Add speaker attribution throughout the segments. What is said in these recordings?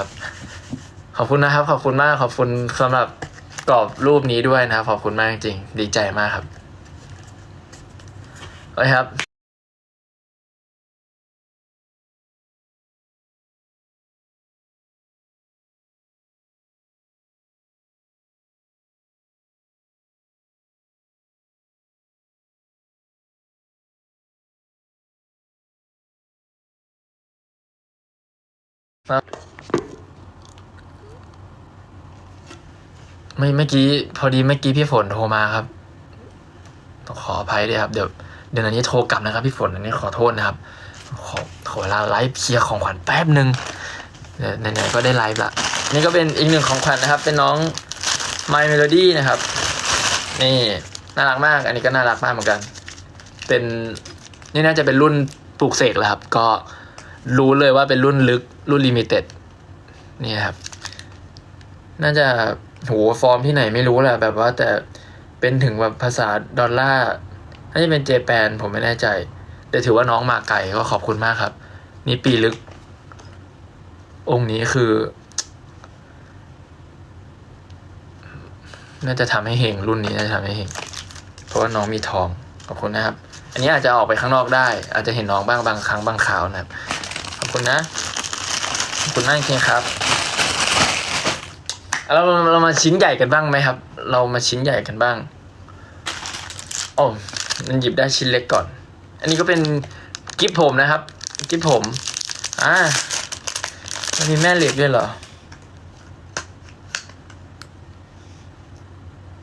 Speaker 1: ครับ ขอบคุณนะครับ ขอบคุณมาก ขอบคุณสำหรับกรอบรูปนี้ด้วยนะครับขอบคุณมากจริงๆดีใจมากครับโอเคครับ ไม่เมื่อกี้พอดีเมื่อกี้พี่ฝนโทรมาครับต้องขออภัยด้วยครับ เดี๋ยวเดี๋ยวอันนี้โทรกลับนะครับ พี่ฝนอันนี้ขอโทษนะครับ ขอขอเวลาไลฟ์เคลียร์ของขวัญแป๊บหนึ่งไหนๆก็ได้ไลฟ์ละนี่ก็เป็นอีกหนึ่งของขวัญนะครับ เป็นน้อง My Melody นะครับ นี่น่ารักมาก อันนี้ก็น่ารักมากเหมือนกัน เป็นนี่น่าจะเป็นรุ่นปลูกเสกแล้วครับ ก็รู้เลยว่าเป็นรุ่นลึกรุ่นลิมิเต็ดนี่ครับ น่าจะ โหฟอร์มที่ไหนไม่รู้แหละแบบว่าแต่เป็นถึงแบบภาษาดอลลาร์น่าจะเป็นเจแปนผมไม่แน่ใจ แต่ถือว่าน้องมาไกลก็ขอบคุณมากครับ นี่ปีลึก องค์นี้คือ น่าจะทำให้เฮงรุ่นนี้น่าจะทำให้เฮงเพราะว่าน้องมีทองขอบคุณนะครับ อันนี้อาจจะออกไปข้างนอกได้ อาจจะเห็นน้องบ้างบางครั้งบางคราวนะครับ ขอบคุณนะ ขอบคุณมากจริงครับ เราเรามาชิ้นใหญ่กันบ้างไหมครับ เรามาชิ้นใหญ่กันบ้างโอ้มันหยิบได้ชิ้นเล็กก่อน อันนี้ก็เป็นกิฟผมนะครับ กิฟผมอ่ามันมีแม่เหล็กด้วยเหรอ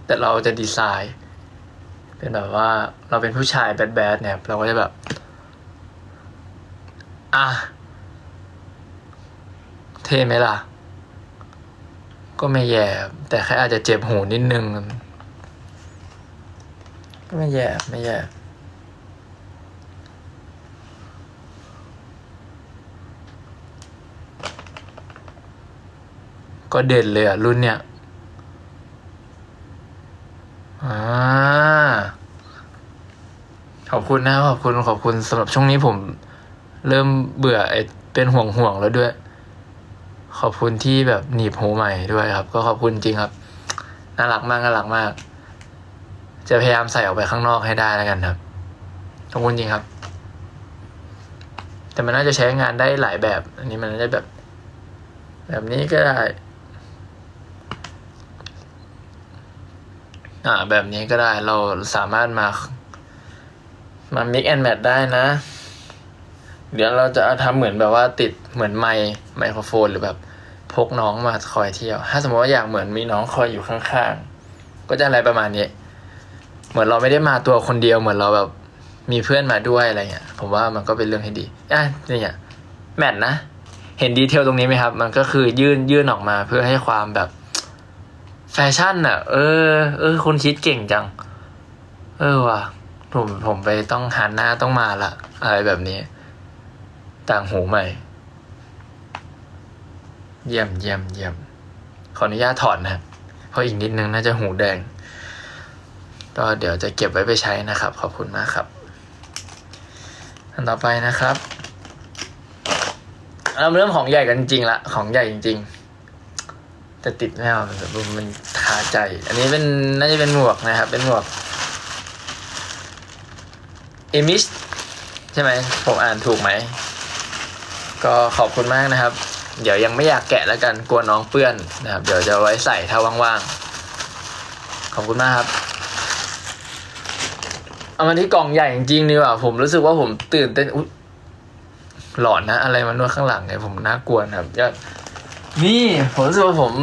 Speaker 1: แต่เราจะดีไซน์ เป็นแบบว่าเราเป็นผู้ชายแบดๆเนี่ยเราก็จะแบบ อะเท่ไหมล่ะ ก็ไม่แย่ แต่แค่อาจจะเจ็บหูนิดนึง ก็ไม่แย่ไม่แย่ก็เด่นเลยอะ รุ่นเนี้ยอ่าขอบคุณนะ ขอบคุณขอบคุณสำหรับช่วงนี้ผม เริ่มเบื่อไอ้เป็นห่วงห่วงแล้วด้วย ขอบคุณที่แบบหนีบหูใหม่ด้วยครับ ก็ขอบคุณจริงครับน่ารักมากน่ารักมาก จะพยายามใส่ออกไปข้างนอกให้ได้แล้วกันครับขอบคุณจริงครับ แต่มันน่าจะใช้งานได้หลายแบบ อันนี้มันน่าจะแบบ แบบนี้ก็ได้ อ่า แบบนี้ก็ได้เราสามารถมามา mix and match ได้นะ เดี๋ยวเราจะทำเหมือนแบบว่าติดเหมือนไมค์ไมโครโฟนหรือแบบพกน้องมาคอยเที่ยว ถ้าสมมติว่าอยากเหมือนมีน้องคอยอยู่ข้างๆ ก็จะอะไรประมาณนี้ เหมือนเราไม่ได้มาตัวคนเดียวเหมือนเราแบบมีเพื่อนมาด้วยอะไรเงี้ย ผมว่ามันก็เป็นเรื่องที่ดีอะนี่ยแมทนะ เห็นดีเทลตรงนี้ไหมครับ มันก็คือยื่นยื่นออกมาเพื่อให้ความแบบแฟชั่นอะ เออ เออคุณคิดเก่งจัง เออว่ะผมผมไปต้องหันหน้าต้องมาละอะไรแบบนี้ ต่างหูใหม่ เยี่ยมเยี่ยมเยี่ยมขออนุญาตถอดนะครับเพราะอีกนิดนึงน่าจะหูแดง ก็เดี๋ยวจะเก็บไว้ไปใช้นะครับ ขอบคุณมากครับ อันต่อไปนะครับ เราเริ่มของใหญ่กันจริงละ ของใหญ่จริงๆแต่ติดไม่มมันคาใจ อันนี้เป็นน่าจะเป็นหมวกนะครับ เป็นหมวกเอมิชใช่ไหมผมอ่านถูกไหม ก็ขอบคุณมากนะครับ เดี๋ยวยังไม่อยากแกะแล้วกันกลัวน้องเปื้อนนะครับ เดี๋ยวจะไว้ใส่ถ้าว่างๆ ขอบคุณมากครับ เอามาที่กล่องใหญ่จริงๆดีกว่าผมรู้สึกว่าผมตื่นเต้นอุ๊ยหลอนนะ อะไรมานวดข้างหลังเนี่ยผมน่ากลัวนะครับยอดนี่ผมรู้สึกว่าผม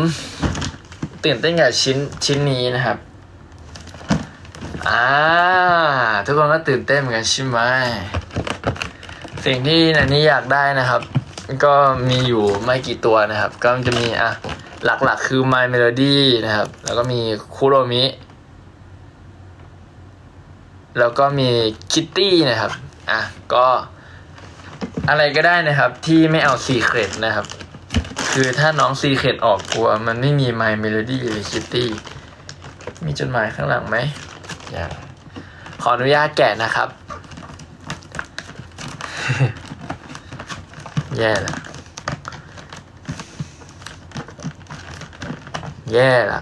Speaker 1: ตื่นเต้นกับชิ้นชิ้นนี้นะครับ อ่า ทุกคนก็ตื่นเต้นเหมือนกันใช่ไหม สิ่งที่นันนี่อยากได้นะครับ ก็มีอยู่ไม่กี่ตัวนะครับ ก็จะมีอะหลักๆ คือ My Melody นะครับ แล้วก็มีคุโรมิ แล้วก็มีคิตตี้นะครับ อะ ก็อะไรก็ได้นะครับ ที่ไม่เอาซีเครตนะครับ คือถ้าน้องซีเครตออกกลัว มันไม่มี My Melody หรือคิตตี้มีจดหมายข้างหลังไหมอย่างขออนุญาตแกะนะครับ แย่แล้วแย่ละ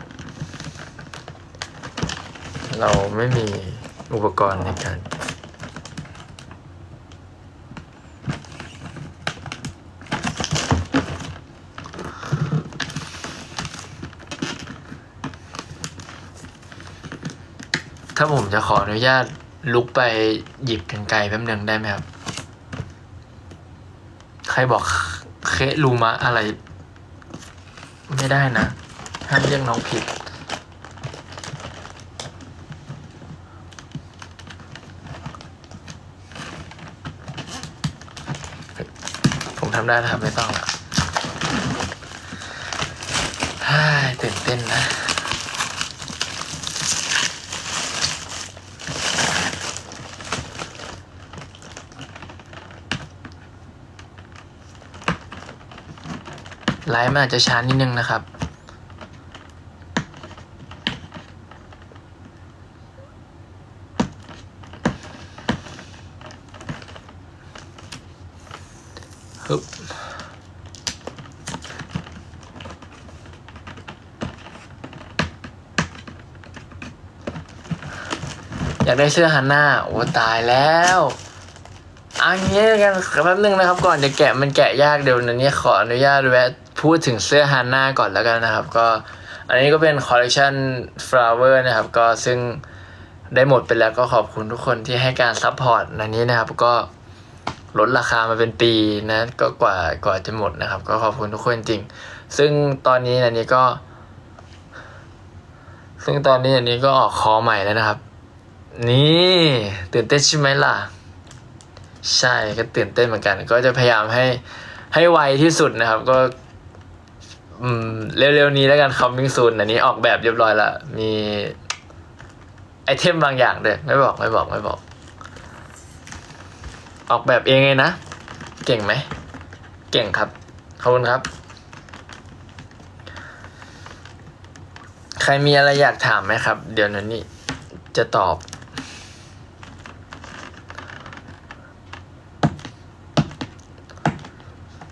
Speaker 1: เราไม่มีอุปกรณ์ในการถ้าผมจะขออนุญาตลุกไปหยิบกันไกลแป๊บนึงได้ไหมครับ ครบอกเคลูมะอะไร ไม่ได้นะ ห้ามเรียกน้องผิด ผมทำได้นะครับ ไม่ต้องละฮ่าตื่นเต้นนะ ไลฟ์มันอาจจะช้านิดนึงนะครับ ฮึบอยากได้เสื้อฮันน่าโอ้ตายแล้วอันนี้กันแป๊บนึงนะครับ ก่อนจะแกะมันแกะยากเดี๋ยวนี้ขออนุญาตแวะ พูดถึงเสื้อฮันน่าก่อนแล้วกันนะครับ ก็อันนี้ก็เป็นคอลเล t ชัน flower นะครับ ก็ซึ่งได้หมดไปแล้วก็ขอบคุณทุกคนที่ให้การซัพพอร์ตอันนี้นะครับ ก็ลดราคามาเป็นปีนะก็กว่ากว่าจะหมดนะครับ ก็ขอบคุณทุกคนจริง ซึ่งตอนนี้อันนี้ก็ ซึ่งตอนนี้อันนี้ก็ออกคอใหม่แล้วนะครับ นี่ตื่นเต้นใช่ไหมล่ะ ใช่ก็ตื่นเต้นเหมือนกัน ก็จะพยายามให้ให้ไวที่สุดนะครับ ก็ อืมเร็วๆนี้แล้วกัน coming soon อันนี้ออกแบบเรียบร้อยแล้วมีไอเทมบางอย่างด้วยไม่บอกไม่บอกไม่บอก ออกแบบเองเลยนะ เก่งไหม เก่งครับ ขอบคุณครับ ใครมีอะไรอยากถามไหมครับ เดี๋ยวนั้นนี่จะตอบ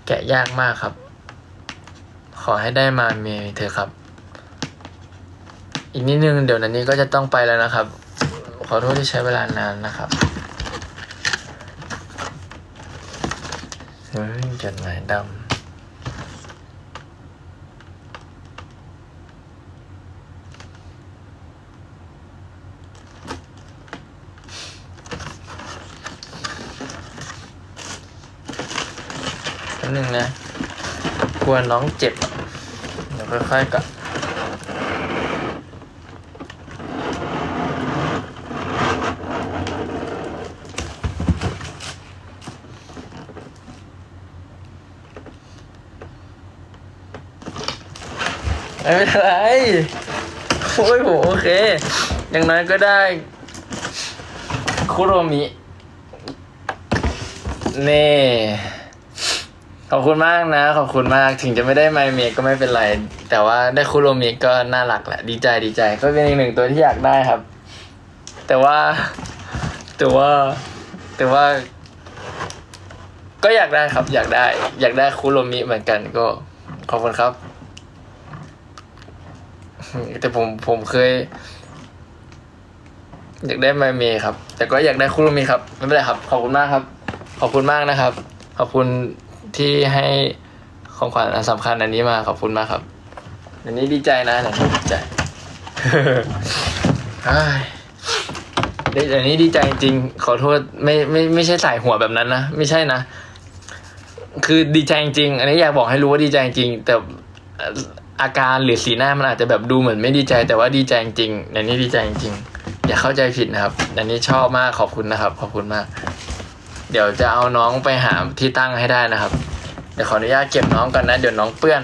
Speaker 1: แกะยากมากครับ ขอให้ได้มาเมย์เถอครับ อีกนิดนึงเดี๋ยวนันนี้ก็จะต้องไปแล้วนะครับ ขอโทษที่ใช้เวลานานนะครับเฮ้ยจดหมายดำแป๊บนึงนะกลัวน้องเจ็บ ค่อยๆกลับไม่เป็นไรโอ้ยผมโอเค อย่างน้อยก็ได้คุโรมิ เน่ อบคุณมากนะ ขอบคุณมากถึงจะไม่ได้ไมเมกก็ไม่เป็นไร แต่ว่าได้คุโรมิก็น่ารักแหละ ดีใจดีใจ ก็เป็นอีกหนึ่งตัวที่อยากได้ครับ แต่ว่า แต่ว่า แต่ว่า ก็อยากได้ครับ อยากได้ อยากได้คุโรมิเหมือนกันก็ ขอบคุณครับ แต่ผมผมเคย อยากได้ไมเมย์ครับ แต่ก็อยากได้คุรุมิครับ ไม่เป็นไรครับ ขอบคุณมากครับ ขอบคุณมากนะครับ ขอบคุณ ที่ให้ของขวัญอันสำคัญอันนี้มาขอบคุณมากครับ อันนี้ดีใจนะอันนี้ดีใจเฮ้ยเดี๋ยวอันนี้ดีใจจริงขอโทษไม่ไม่ไม่ใช่สายหัวแบบนั้นนะไม่ใช่นะ คือดีใจจริง อันนี้อยากบอกให้รู้ว่าดีใจจริง แต่อาการหรือสีหน้ามันอาจจะแบบดูเหมือนไม่ดีใจ แต่ว่าดีใจจริงอันนี้ดีใจจริงอย่าเข้าใจผิดนะครับ อันนี้ชอบมากขอบคุณนะครับ ขอบคุณมาก เดี๋ยวจะเอาน้องไปหาที่ตั้งให้ได้นะครับ เดี๋ยวขออนุญาตเก็บน้องก่อนนะ เดี๋ยวน้องเปื้อน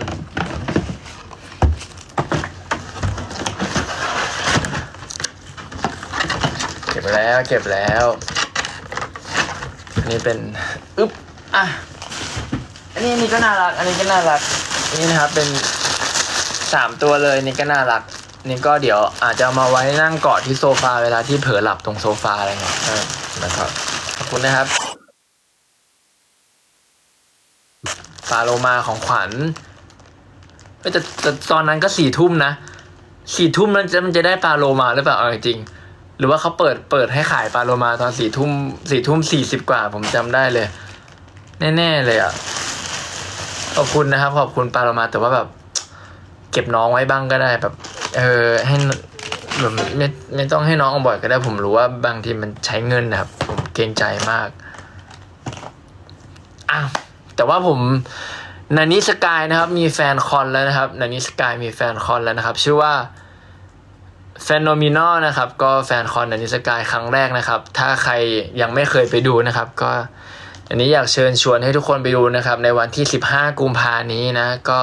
Speaker 1: เก็บแล้วเก็บแล้วอันนี้เป็นอึ๊บอะอันนี้อันนี้ก็น่ารัก อันนี้ก็น่ารักนี่นะครับเป็นสามตัวเลยนี่ก็น่ารัก นี่ก็เดี๋ยวอาจจะมาไว้นั่งเกาะที่โซฟาเวลาที่เผลอหลับตรงโซฟาอะไรเงี้ยนะครับขอบคุณนะครับ ปลาโลมาของขวัญแต่แต่ตอนนั้นก็สี่ทุ่มนะสี่ทุ่มมันจะมันจะได้ปลาโลมาหรือเปล่าเอาจริงหรือว่าเขาเปิดเปิดให้ขายปลาโลมาตอนสี่ทุ่มสี่ทุ่มสี่สิบกว่า ผมจำได้เลย แน่ๆเลยอะขอบคุณนะครับ ขอบคุณปลาโลมาแต่ว่าแบบ เก็บน้องไว้บ้างก็ได้แบบ เออให้แบบไม่ไม่ต้องให้น้องเอาบ่อยก็ได้ ผมรู้ว่าบางทีมันใช้เงินนะครับ ผมเกรงใจมากอ้าว แต่ว่าผมนันนิสกายนะครับมีแฟนคอนแล้วนะครับนันนิสกายมีแฟนคอนแล้วนะครับ ชื่อว่า f e n o m e n a l นะครับ ก็แฟนคอนนันนิสกายครั้งแรกนะครับ ถ้าใครยังไม่เคยไปดูนะครับ ก็อันนี้อยากเชิญชวนให้ทุกคนไปดูนะครับ ในวันที่ 15 กุมภานี้นะ ก็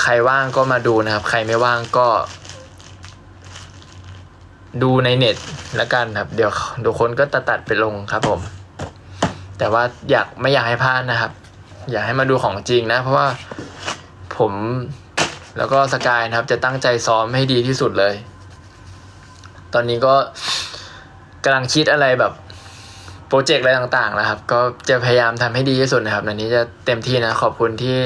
Speaker 1: ใครว่างก็มาดูนะครับ ใครไม่ว่างก็ ดูในเน็ตแล้วกันครับ เดี๋ยวเดี๋ยวคนก็ตัดตัดไปลงครับผม แต่ว่าอยากไม่อยากให้พลาดนะครับ อยากให้มาดูของจริงนะ เพราะว่าผมแล้วก็สกายนะครับ จะตั้งใจซ้อมให้ดีที่สุดเลย ตอนนี้ก็กำลังคิดอะไรแบบโปรเจกต์อะไรต่างๆนะครับ ก็จะพยายามทำให้ดีที่สุดนะครับอันนี้จะเต็มที่นะ ขอบคุณที่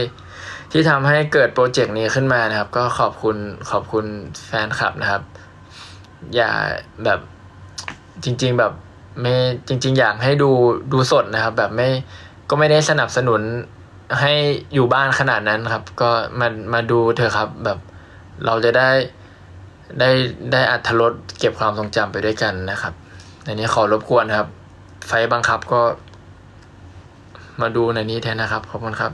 Speaker 1: ที่ทำให้เกิดโปรเจกต์นี้ขึ้นมานะครับ ก็ขอบคุณขอบคุณแฟนคลับนะครับ อย่าแบบจริง ๆแบบ ไม่จริง ๆ อยากให้ดูดูสดนะครับ แบบไม่ก็ไม่ได้สนับสนุนให้อยู่บ้านขนาดนั้นครับ ก็มามาดูเถอะครับ แบบเราจะได้ได้ได้อัธรสเก็บความทรงจำไปด้วยกันนะครับในนี้ขอรบกวนครับ ไฟบังคับก็ มาดูในนี้แทนนะครับ ขอบคุณครับ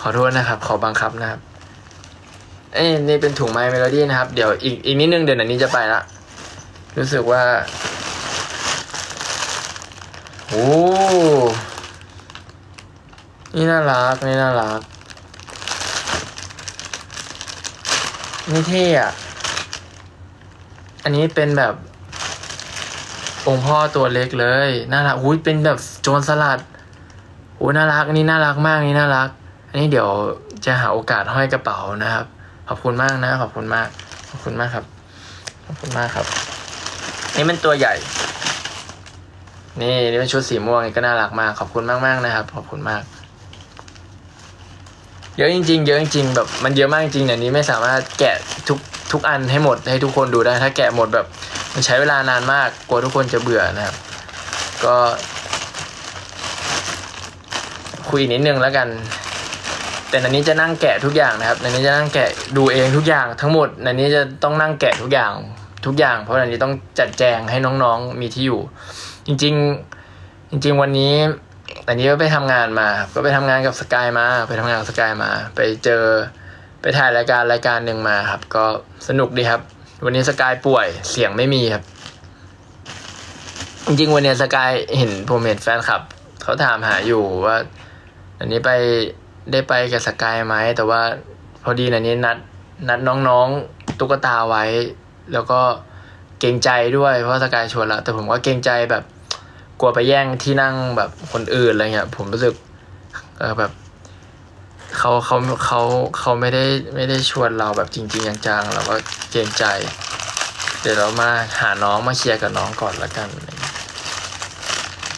Speaker 1: ขอโทษนะครับ ขอบังคับนะครับ เอ้ยนี่เป็นถุงไม้เมโลดี้นะครับ เดี๋ยวอีกอีกนิดนึงเดี๋ยวอันนี้จะไปละรู้สึกว่า โอ้นี่น่ารัก นี่น่ารัก นี่เท่อะอันนี้เป็นแบบ องค์พ่อตัวเล็กเลย น่ารัก อุ้ยเป็นแบบโจรสลัดโอ้น่ารักนนี้น่ารักมาก นี่น่ารัก อันนี้เดี๋ยวจะหาโอกาสห้อยกระเป๋านะครับ ขอบคุณมากนะ ขอบคุณมาก ขอบคุณมากครับ ขอบคุณมากครับ นี่มันตัวใหญ่ นี่นี่เป็นชุดสีม่วงนี่ก็น่ารักมากขอบคุณมากมากนะครับ ขอบคุณมาก เยอะจริง ๆ เยอะจริงๆแบบมันเยอะมากจริงๆเนี่ยนี้ไม่สามารถแกะทุกทุกอันให้หมดให้ทุกคนดูได้ ถ้าแกะหมดแบบ มันใช้เวลานานมากกลัวทุกคนจะเบื่อนะครับ ก็ คุยนิดนึงแล้วกัน แต่นันนี้จะนั่งแกะทุกอย่างนะครับนันนี้จะนั่งแกะดูเองทุกอย่างทั้งหมดนันนี้จะต้องนั่งแกะทุกอย่างทุกอย่าง เพราะนันนี้ต้องจัดแจงให้น้องๆมีที่อยู่ จริง ๆ จริง ๆ วันนี้อันนี้ก็ไปทำงานมา ก็ไปทำงานกับสกายมา ไปทำงานกับสกายมา ไปเจอไปถ่ายรายการรายการหนึ่งมาครับ ก็สนุกดีครับ วันนี้สกายป่วยเสียงไม่มีครับ จริง ๆ วันนี้สกายเห็นผมเห็นแฟนคลับเขาถามหาอยู่ว่า อันนี้ไปได้ไปกับสกายไหมแต่ว่าพอดีอันนี้นัดนัดน้องๆตุ๊กตาไว้ แล้วก็เกรงใจด้วยเพราะสกายชวนแล้วแต่ผมก็เกรงใจแบบ กลัวไปแย่งที่นั่งแบบคนอื่นอะไรเงี้ยผมรู้สึกเออแบบเขาเขาเขาเขาไม่ได้ไม่ได้ชวนเราแบบจริง ๆ จังๆเราก็เกรงใจ เดี๋ยวเรามาหาน้องมาเคลียร์กับน้องก่อนละกัน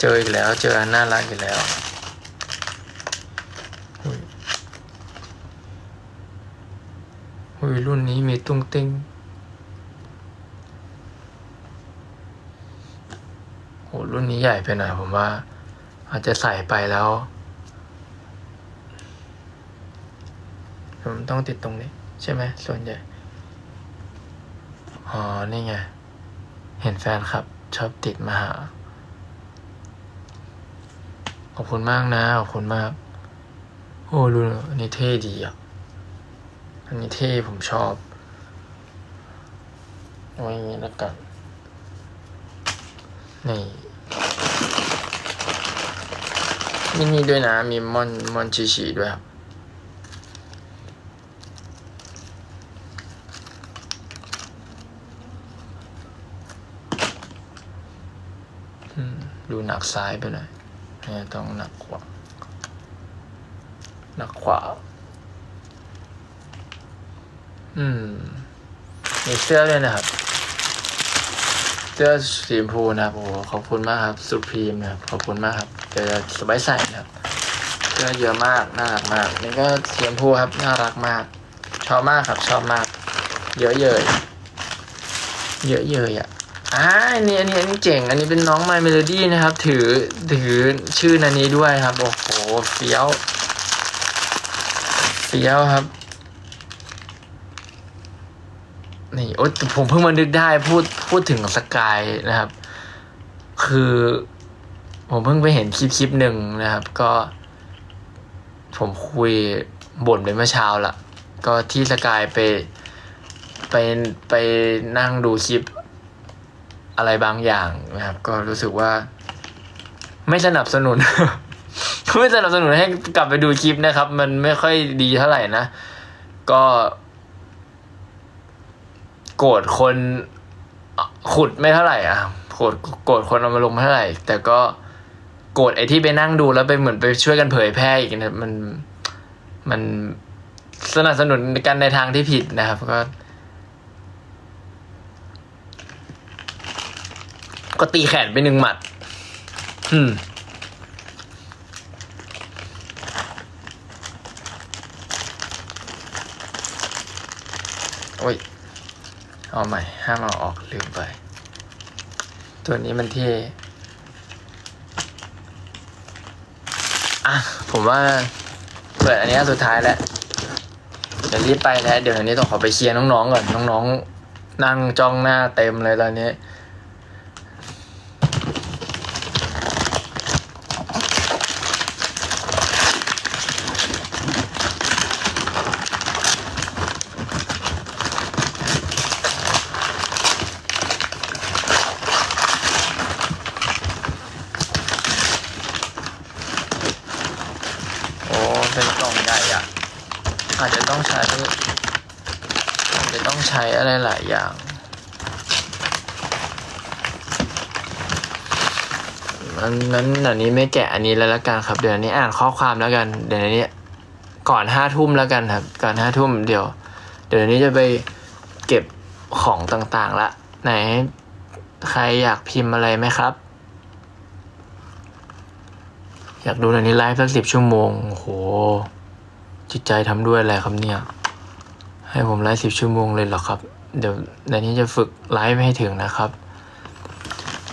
Speaker 1: เจออีกแล้ว เจออันน่ารักอีกแล้วอุ๊ยอุ้ยรุ่นนี้มีตุ้งติ้ง โหรุ่นนี้ใหญ่ไปหน่อยผมว่า อาจจะใส่ไปแล้ว ผมต้องติดตรงนี้ ใช่ไหมส่วนใหญ่ อ๋อ นี่ไง เห็นแฟนครับ ชอบติดมาหา ขอบคุณมากนะ ขอบคุณมาก โอ้รุ่นนี้เท่ดีอะ อันนี้เท่ผมชอบไว้อย่างนี้แล้วกัน นี่มีนี่ด้วยนะ มีมอนมอนชิชิด้วยครับอืมดูหนักซ้ายไปหน่อยเนี่ยต้องหนักขวาหนักขวา อืม มีเสื้อด้วยนะครับ สื้อสีชมพูนะครับโอ้โหขอบคุณมากครับสุพรีมนะครับขอบคุณมากครับเดี๋ยวจะสบายใส่นะครับ เสื้อเยอะมากน่ารักมาก นี่ก็สีชมพูครับน่ารักมาก ชอบมากครับชอบมาก เยอะเยยเยอะเยยอะอ่าอันนี้อันนี้อันนี้เจ๋ง อันนี้เป็นน้อง My Melody นะครับ ถือถือชื่อนันนี้ด้วยครับ โอ้โหเฟี้ยวเฟี้ยวครับ นี่โอ๊ยผมเพิ่งมานึกได้พูดพูดถึงสกายนะครับ คือ ผมเพิ่งไปเห็นคลิปคลิปหนึ่งนะครับ ก็ ผมคุยบ่นไปเมื่อเช้าละก็ที่สกายไป ไปไปนั่งดูคลิปอะไรบางอย่างนะครับ ก็รู้สึกว่า ไม่สนับสนุน ไม่สนับสนุนให้กลับไปดูคลิปนะครับ มันไม่ค่อยดีเท่าไหร่นะก็ โกรธคนขุดไม่เท่าไหร่อะโกรธโกรธคนเอามาลงไม่เท่าไหร่ แต่ก็โกรธไอ้ที่ไปนั่งดูแล้วไปเหมือนไปช่วยกันเผยแพร่อีกนะมันมันสนับสนุนกันในทางที่ผิดนะครับ ก็ ก็ตีแขนไปหนึ่งหมัด อืมโอ้ย เอาใหม่ ห้ามเอาออกลืมไป ตัวนี้มันเท่อะ ผมว่าเปิดอันนี้สุดท้ายแล้ว เดี๋ยวรีบไปแล้วเดี๋ยวอันนี้ต้องขอไปเคลียร์น้องๆก่อน น้องๆ นั่งจ้องหน้าเต็มเลยตอนนี้ โอ้ เป็นกล่องใหญ่อะอาจจะต้องใช้อาจจะต้องใช้อะ ไรหลายอย่าง อันนั้นอันนี้ไม่แกะอันนี้แล้วละกันครับ เดี๋ยวนี้อ่านข้อความแล้วกัน เดี๋ยวนี้ก่อนห้าทุ่มแล้วกันครับ ก่อนห้าทุ่มเดี๋ยว เดี๋ยวอันนี้จะไปเก็บของต่างๆละ ไหนใครอยากพิมพ์อะไรไหมครับ อยากดูอันนี้ไลฟ์สักสิบชั่วโมงโอ้โห จิตใจทำด้วยอะไรครับเนี่ย ให้ผมไลฟ์สิบชั่วโมงเลยเหรอครับ เดี๋ยวในนี้จะฝึกไลฟ์ให้ถึงนะครับ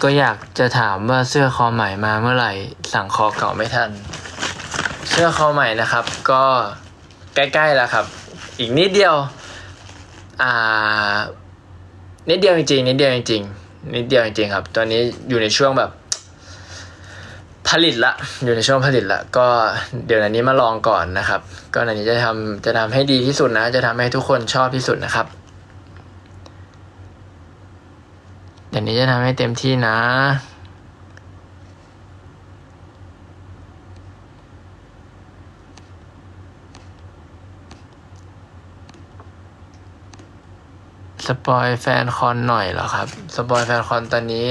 Speaker 1: ก็อยากจะถามว่าเสื้อคอใหม่มาเมื่อไหร่ สั่งคอเก่าไม่ทัน เสื้อคอใหม่นะครับ ก็ใกล้ๆแล้วครับ อีกนิดเดียว อ่า นิดเดียวจริงๆนิดเดียวจริงๆนิดเดียวจริงๆครับ ตอนนี้อยู่ในช่วงแบบผลิตละอยู่ในช่วงผลิตละก็เดี๋ยวอันนี้มาลองก่อนนะครับ ก็อันนี้จะทำจะทำให้ดีที่สุดนะ จะทำให้ทุกคนชอบที่สุดนะครับ เดี๋ยวนี้จะทำให้เต็มที่นะ สปอยแฟนคอนหน่อยเหรอครับ สปอยแฟนคอนตอนนี้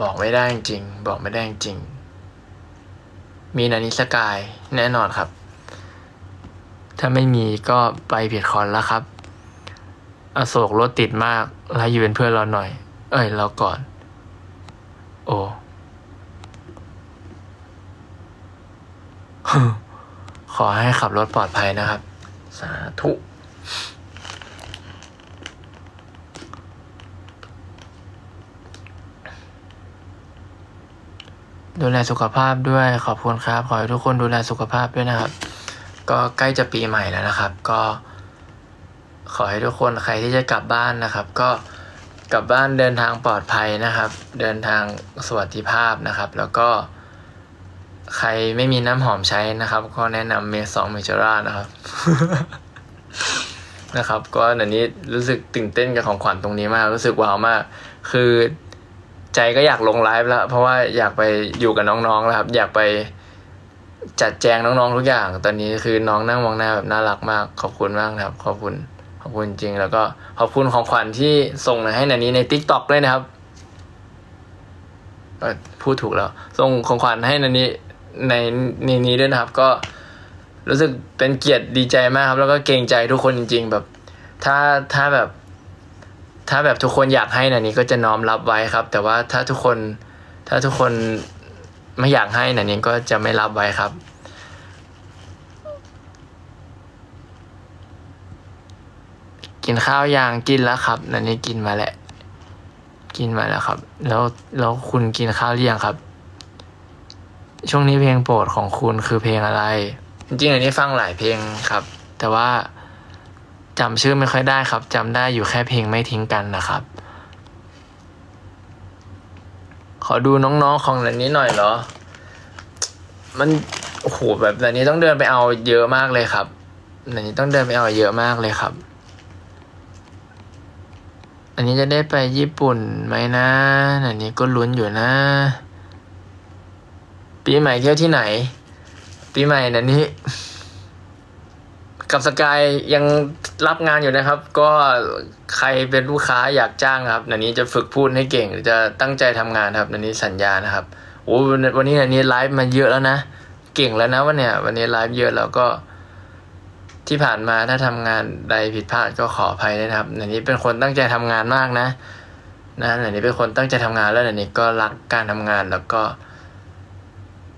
Speaker 1: บอกไม่ได้จริง บอกไม่ได้จริง มีนานิสกายแน่นอนครับ ถ้าไม่มีก็ไปผิดคอนแล้วครับ อโศกรถติดมากไล่อยู่เป็นเพื่อนเราหน่อย เอ้ยเราก่อน โอ้ขอให้ขับรถปลอดภัยนะครับ สาธุดูแลสุขภาพด้วยขอบคุณครับ ขอให้ทุกคนดูแลสุขภาพด้วยนะครับ ก็ใกล้จะปีใหม่แล้วนะครับ ก็ ขอให้ทุกคนใครที่จะกลับบ้านนะครับ ก็ กลับบ้านเดินทางปลอดภัยนะครับ เดินทางสวัสดิภาพนะครับ แล้วก็ ใครไม่มีน้ำหอมใช้นะครับ ก็แนะนำเมสองเมจรานะครับ นะครับ ก็อันนี้รู้สึกตื่นเต้นกับของขวัญตรงนี้มาก รู้สึกว้าวมาก คือใจก็อยากลงไลฟ์แล้ว เพราะว่าอยากไปอยู่กับน้องๆแล้วครับ อยากไปจัดแจงน้องๆทุกอย่าง ตอนนี้คือน้องนั่งมองหน้าแบบน่ารักมาก ขอบคุณมากครับ ขอบคุณ ขอบคุณจริง แล้วก็ขอบคุณของขวัญที่ส่งมาให้นันนี้ใน t ิ k t o k ด้วยนะครับพูดถูกแล้ว ส่งของขวัญให้นันนี้ในในนี้ด้วยนะครับ ก็รู้สึกเป็นเกียรติดีใจมากครับ แล้วก็เกรงใจทุกคนจริง ๆ แบบ ถ้าถ้าแบบ ถ้าแบบทุกคนอยากให้นันนี้ก็จะน้อมรับไว้ครับ แต่ว่าถ้าทุกคนถ้าทุกคนไม่อยากให้นันนี้ก็จะไม่รับไว้ครับ กินข้าวยังกินแล้วครับนันนี้กินมาแล้วกินมาแล้วครับ แล้วแล้วคุณกินข้าวหรือยังครับ ช่วงนี้เพลงโปรดของคุณคือเพลงอะไร จริงๆอันนี้ฟังหลายเพลงครับ แต่ว่าจำชื่อไม่ค่อยได้ครับจำได้อยู่แค่เพลงไม่ทิ้งกันนะครับ ขอดูน้องๆของนันนี้หน่อยเหรอ มันโอ้โหแบบนันนี้ต้องเดินไปเอาเยอะมากเลยครับนันนี้ต้องเดินไปเอาเยอะมากเลยครับ อันนี้จะได้ไปญี่ปุ่นไหมนะ อันนี้ก็ลุ้นอยู่นะ ปีใหม่เที่ยวที่ไหน ปีใหม่นันนี้ กับสกายยังรับงานอยู่นะครับ ก็ใครเป็นลูกค้าอยากจ้างครับนันนี้จะฝึกพูดให้เก่งจะตั้งใจทำงานครับนันนี้สัญญานะครับโอ้วันวันนี้นันนี้ไลฟ์มาเยอะแล้วนะ เก่งแล้วนะวันเนี้ยวันนี้ไลฟ์เยอะแล้วก็ ที่ผ่านมาถ้าทำงานใดผิดพลาดก็ขออภัยด้วยนะครับนันนี้เป็นคนตั้งใจทำงานมากนะ นะนันนี้เป็นคนตั้งใจทำงานแล้วนันนี้ก็รักการทำงานแล้วก็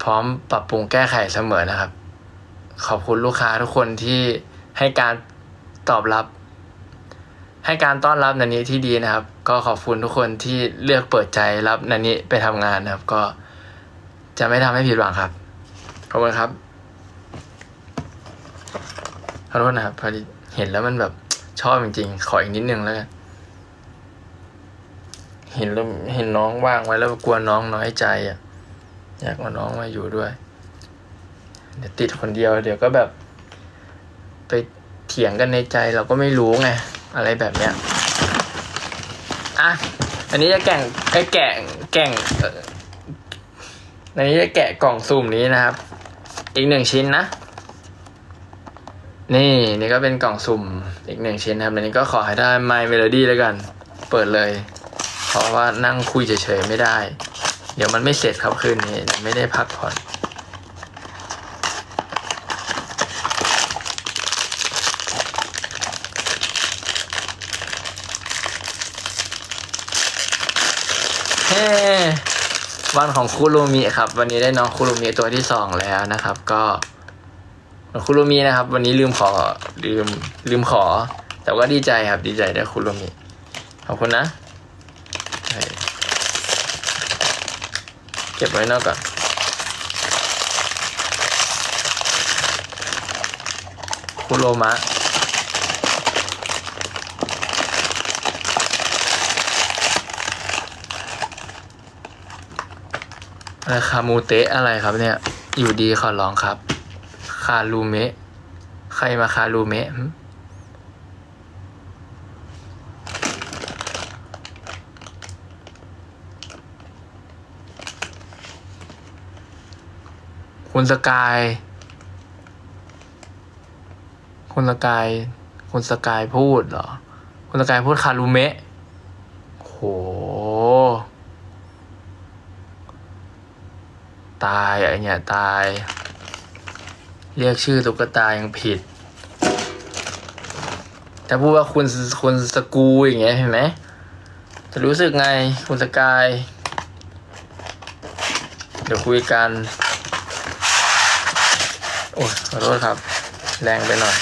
Speaker 1: พร้อมปรับปรุงแก้ไขเสมอนะครับ ขอบคุณลูกค้าทุกคนที่ให้การตอบรับ ให้การต้อนรับนันนี้ที่ดีนะครับ ก็ขอบคุณทุกคนที่เลือกเปิดใจรับนันนี้ไปทำงานนะครับ ก็จะไม่ทำให้ผิดหวังครับขอบคุณครับ โทษนะครับพอดีเห็นแล้วมันแบบชอบจริงๆ ขออีกนิดนึงแล้วกันเห็นแล้วเห็นน้องว่างไว้แล้วกลัวน้องน้อยใจอะ อยากเอาน้องมาอยู่ด้วย เดี๋ยวติดคนเดียว เดี๋ยวก็แบบ ไปเถียงกันในใจเราก็ไม่รู้ไง อะไรแบบเนี้ยอะอันนี้จะแก่งไอ้แกะแก่งอันนี้จะแกะกล่องสุ่มนี้นะครับ อีกหนึ่งชิ้นนะ นี่นี่ก็เป็นกล่องสุ่มอีกหนึ่งชิ้นครับอันนี้ก็ขอให้ได้ My Melody แล้วกัน เปิดเลย เพราะว่านั่งคุยเฉยๆไม่ได้ เดี๋ยวมันไม่เสร็จครับคืนนี้ไม่ได้พักผ่อนเฮ้วันของคุรุมิครับ วันนี้ได้น้องคุรุมิตัวที่สองแล้วนะครับ ก็ คุรุมินะครับ วันนี้ลืมขอลืมลืมขอ แต่ว่าดีใจครับดีใจได้คุรุมิขอบคุณนะ เก็บไว้นอกก่อนคุโรมะอะไรคามูเตะอะไรครับเนี่ย อยู่ดีขอร้องครับ คารูเมะ ใครมาคารูเมะคุณสกาย คุณสกาย คุณสกายพูดเหรอ คุณสกายพูดคารูเมะ โห ตายไอเนี่ย ตาย เรียกชื่อตุ๊กตายังผิด แต่พูดว่าคุณคุณสกูอย่างเงี้ยเห็นไหม จะรู้สึกไงคุณสกาย เดี๋ยวคุยกัน โอ้ยขอโทษครับ แรงไปหน่อย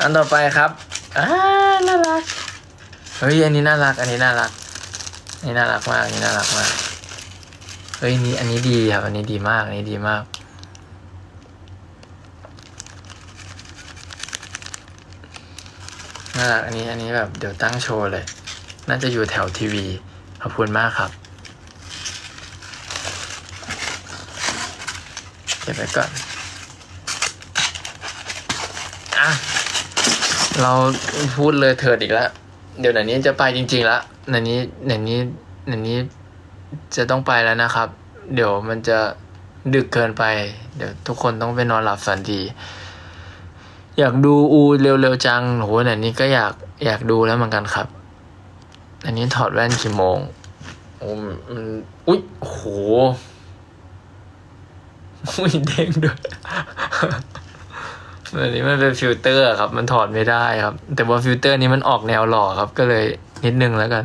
Speaker 1: อันต่อไปครับอ่าน่ารัก เฮ้ย อันนี้น่ารัก อันนี้น่ารัก อันนี้น่ารักมาก อันนี้น่ารักมาก เฮ้ยนี่อันนี้ดีครับ อันนี้ดีมาก อันนี้ดีมาก น่ารักอันนี้อันนี้แบบเดี๋ยวตั้งโชว์เลย น่าจะอยู่แถวทีวี ขอบคุณมากครับ เก็บไว้ก่อน อะ เราพูดเลยเถิดอีกแล้ว เดี๋ยวไหนนี้จะไปจริงๆแล้วไหนนี้ไหนนี้ไหนนี้จะต้องไปแล้วนะครับ เดี๋ยวมันจะดึกเกินไป เดี๋ยวทุกคนต้องไปนอนหลับฝันดี อยากดูอูเร็วๆจังโหอันนี้ก็อยากอยากดูแล้วเหมือนกันครับ อันนี้ถอดแว่นกี่โมงโอ้มันอุ๊ยโหอุ้ยเด้งด้วยอันนี้มันเป็นฟิลเตอร์ครับ มันถอดไม่ได้ครับ แต่ว่าฟิลเตอร์นี้มันออกแนวหล่อครับ ก็เลยนิดนึงแล้วกัน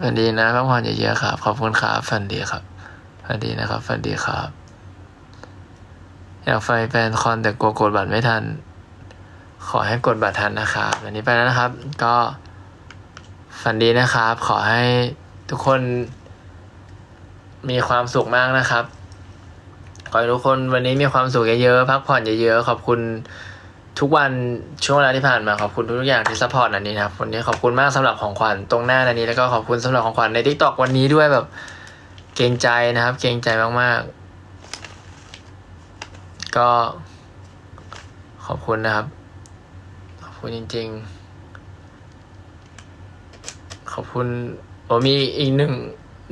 Speaker 1: ฝันดีนะพักผ่อนเยอะๆครับ ขอบคุณครับฝันดีครับ ฝันดีนะครับฝันดีครับ อยากไฟแฟนคอนแต่กลัวกดบัตรไม่ทัน ขอให้กดบัตรทันนะครับวันนี้ไปแล้วนะครับ ก็ฝันดีนะครับ ขอให้ทุกคนมีความสุขมากนะครับ ขอให้ทุกคนวันนี้มีความสุขเยอะๆพักผ่อนเยอะๆขอบคุณทุกวันช่วงเวลาที่ผ่านมาขอบคุณทุกๆอย่างที่ซัพพอร์ตนันนี้นะครับวันนี้ขอบคุณมากสำหรับของขวัญตรงหน้านันนี้แล้วก็ขอบคุณสำหรับของขวัญในทิกตอกวันนี้ด้วยแบบ เกรงใจนะครับ เกรงใจมากๆ ก็ขอบคุณนะครับ ขอบคุณจริง ๆ ขอบคุณโอ้มีอีกหนึ่ง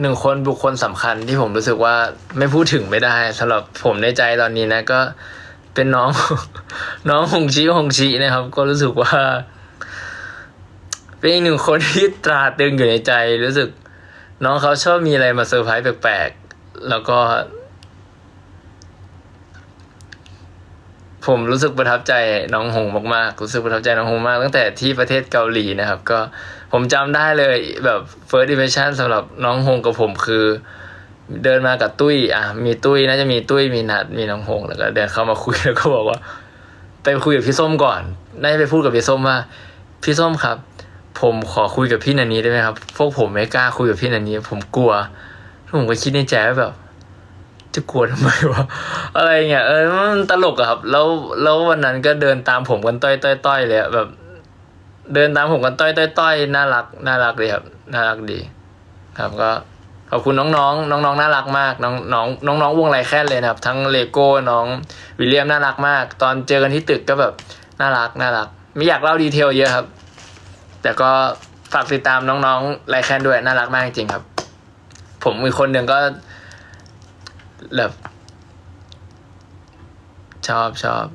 Speaker 1: หนึ่งคนบุคคลสำคัญที่ผมรู้สึกว่าไม่พูดถึงไม่ได้สำหรับผมในใจตอนนี้นะก็เป็นน้อง น้องหงชิหงชินะครับ ก็รู้สึกว่า เป็นอีกหนึ่งคนที่ตราตรึงอยู่ในใจรู้สึก น้องเขาชอบมีอะไรมาเซอร์ไพรส์แปลกๆ แล้วก็ ผมรู้สึกประทับใจน้องหงมากๆ รู้สึกประทับใจน้องหงมาก ตั้งแต่ที่ประเทศเกาหลีนะครับ ก็ผมจำได้เลยแบบ first impression สำหรับน้องหงกับผมคือ เดินมากับตุ้ย อะ มีตุ้ยน่าจะมีตุ้ยมีนัดมีน้องหงแล้วก็เดินเข้ามาคุยแล้วก็บอกว่า ไปคุยกับพี่ส้มก่อนน่าจะไปพูดกับพี่ส้มว่าพี่ส้มครับ ผมขอคุยกับพี่นันนี้ได้ไหมครับ พวกผมไม่กล้าคุยกับพี่นันนี้ ผมกลัวผมก็คิดในใจว่าแบบจะกลัวทำไมวะอะไรเงี้ยเออมันตลกอะครับ แล้วแล้ววันนั้นก็เดินตามผมกันต้อยต้อยต้อยเลยแบบ เดินตามผมกันต้อยต้อยต้อยน่ารักน่ารักดีครับน่ารักดี ครับก็ขอบคุณน้องๆ น้องๆ น่ารักมาก น้องน้องน้องน้องวงไรแค่เลยนะครับ ทั้งเลโก้น้องวิลเลียมน่ารักมาก ตอนเจอกันที่ตึกก็แบบน่ารักน่ารัก ไม่อยากเล่าดีเทลเยอะครับ แต่ก็ฝากติดตามน้องๆไรแคนด้วยน่ารักมากจริงๆครับ ผมมีคนหนึ่งก็แบบชอบชอบ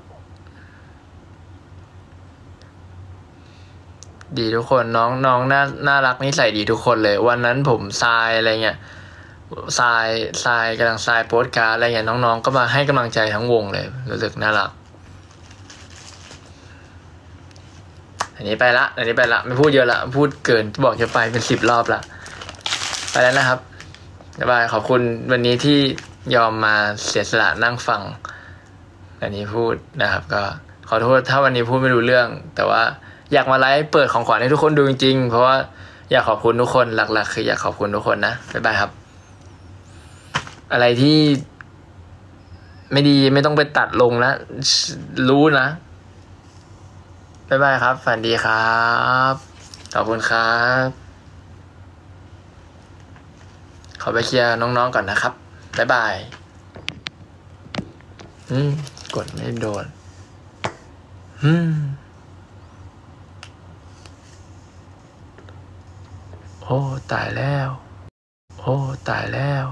Speaker 1: ดีทุกคนน้องน้องน่าน่ารักนิสัยดีทุกคนเลย วันนั้นผมทรายอะไรเงี้ยทรายทรายกำลังทรายโพสการ์ดอะไรเงี้ยน้องๆ ก็มาให้กำลังใจทั้งวงเลยรู้สึกน่ารัก อันนี้ไปละอันนี้ไปละไม่พูดเยอะละพูดเกินบอกจะไปเป็นสิบรอบละไปแล้วนะครับบ๊ายบายขอบคุณวันนี้ที่ยอมมาเสียสละนั่งฟัง อันนี้พูดนะครับ ก็ขอโทษถ้าวันนี้พูดไม่รู้เรื่อง แต่ว่าอยากมาไลฟ์เปิดของขวัญให้ทุกคนดูจริงๆเพราะว่าอยากขอบคุณทุกคนหลัก ๆ คืออยากขอบคุณทุกคนนะบ๊ายบายครับ อะไรที่ไม่ดีไม่ต้องไปตัดลงนะ รู้นะ บ๊ายบายครับ ฝันดีครับ ขอบคุณครับ ขอไปเคลียร์น้องๆก่อนนะครับ บ๊ายบาย อืม กดไม่โดน อืม โอ้ ตายแล้ว โอ้ ตายแล้ว